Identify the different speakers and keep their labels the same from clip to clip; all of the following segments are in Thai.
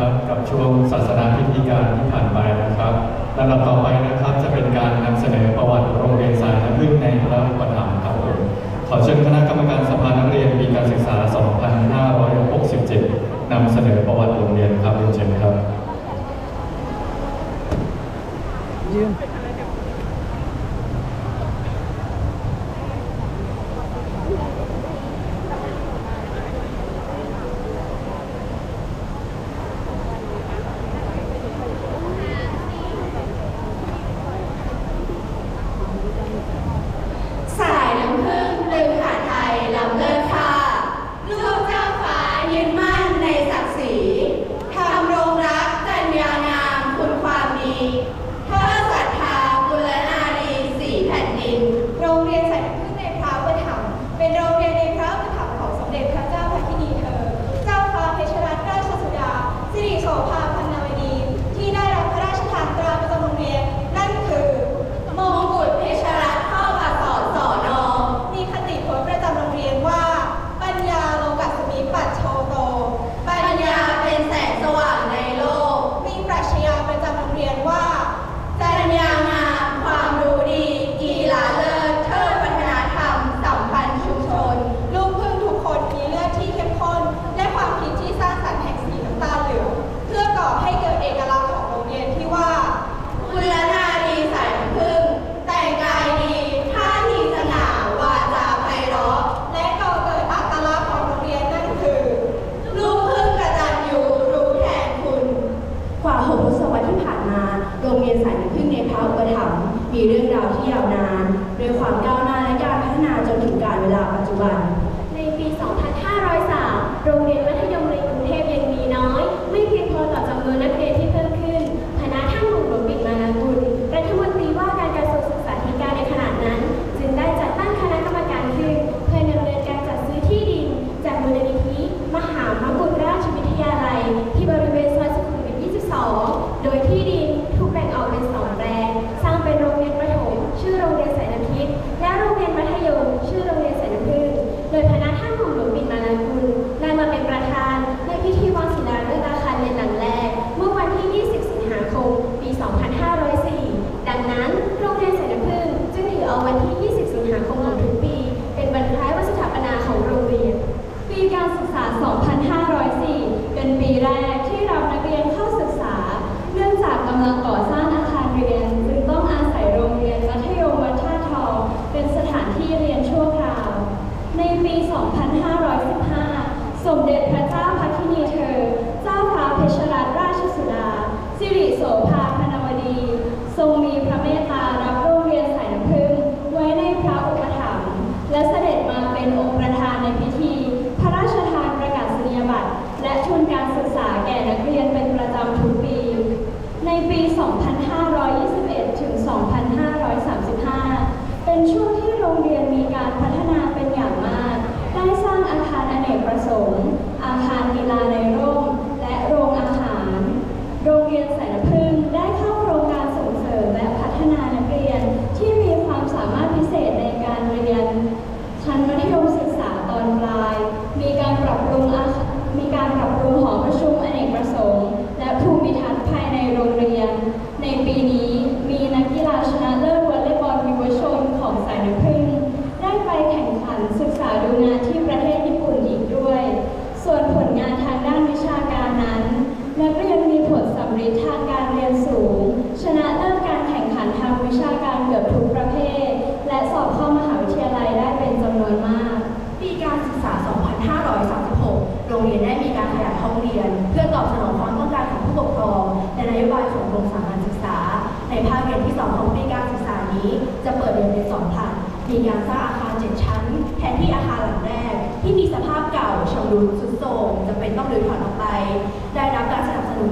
Speaker 1: ครับกับช่วงศาสนาพิธีการที่ผ่านไปนะครับลำดับต่อไปนะครับจะเป็นการนำเสนอประวัติโรงเรียนสายน้ำพึ่งในพระอุประมภ์ครับผมขอเชิญคณะกรรมการสภานักเรียนปีการศึกษา 2567 นำเสนอประวัติโรงเรียนครับเรียนเชิญครับ
Speaker 2: ยืน
Speaker 3: 2500 and children. สน
Speaker 4: องควา
Speaker 3: มต้อ
Speaker 4: งการของ
Speaker 3: ผู้
Speaker 5: ปก
Speaker 6: ครองในนโยบายของเริมสามัญศึก
Speaker 5: ษา ในภาคเรียนที่2ของปีการศึกษานี้ จะเปิดเรียนในสองผ่านมีการสร้างอาคาร7ชั้น แทนที่อาคารหลังแรก ที่มีสภาพเก่าชำรุดทรุดโทรมจะเป็นต้องรื้อถอนออกไป ได้รับการสนับสนุน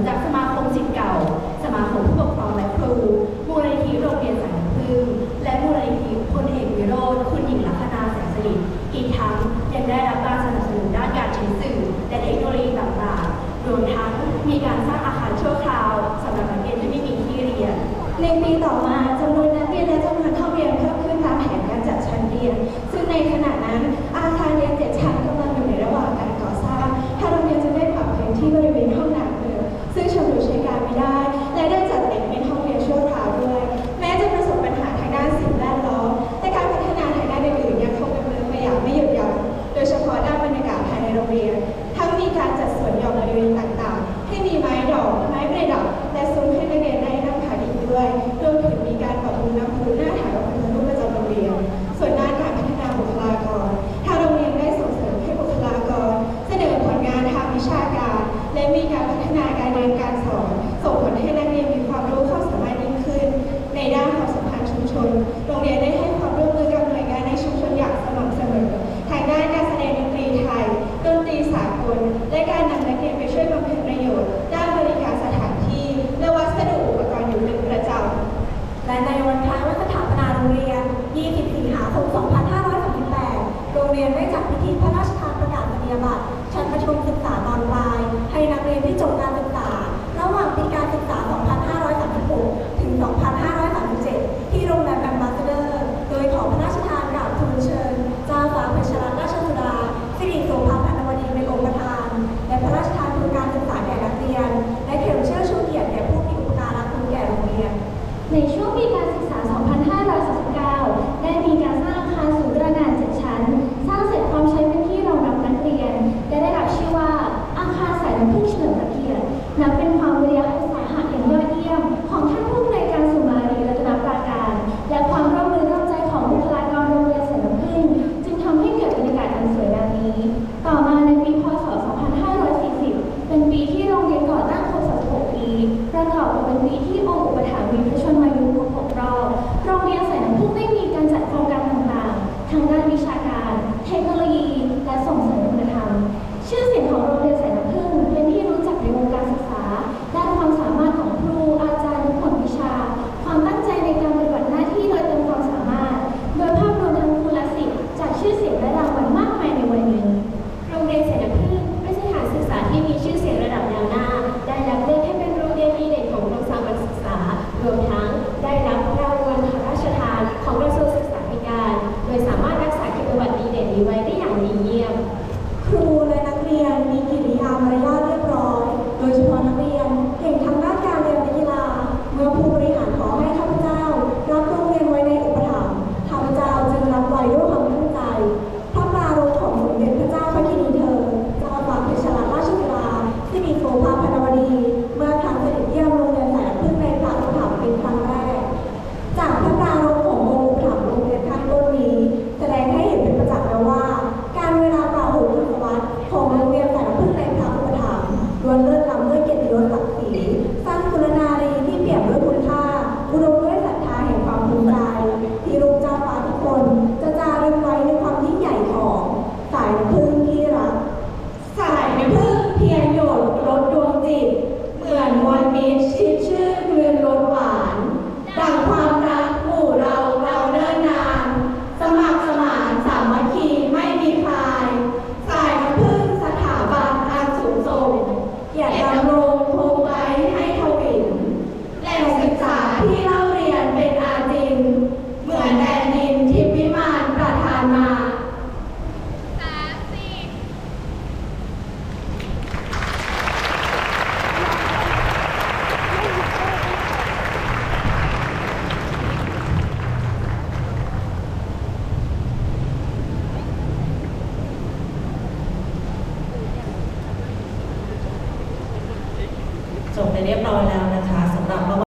Speaker 5: ใน
Speaker 4: ปีต่อมาจำนวนนักเรียนและจำนวนห้องเรียนเพิ่มขึ้นตามแผนการจัดชั้นเรียน ซึ่งในขณะนั้น การนำนักเรียนไปช่วยบำเพ็ญประโยชน์ ด้านบริการสถานที่ และวัสดุอุปกรณ์อยู่เป็นประจำ
Speaker 7: และในวันคล้ายวันสถาปนาโรงเรียน 20 สิงหาคม 2538 โรงเรียนได้จัดพิธีพระราชทานประกาศนียบัตร ที่องค์อุป
Speaker 6: ถัมภ์มีพระชนมาย เรียบร้อยแล้ว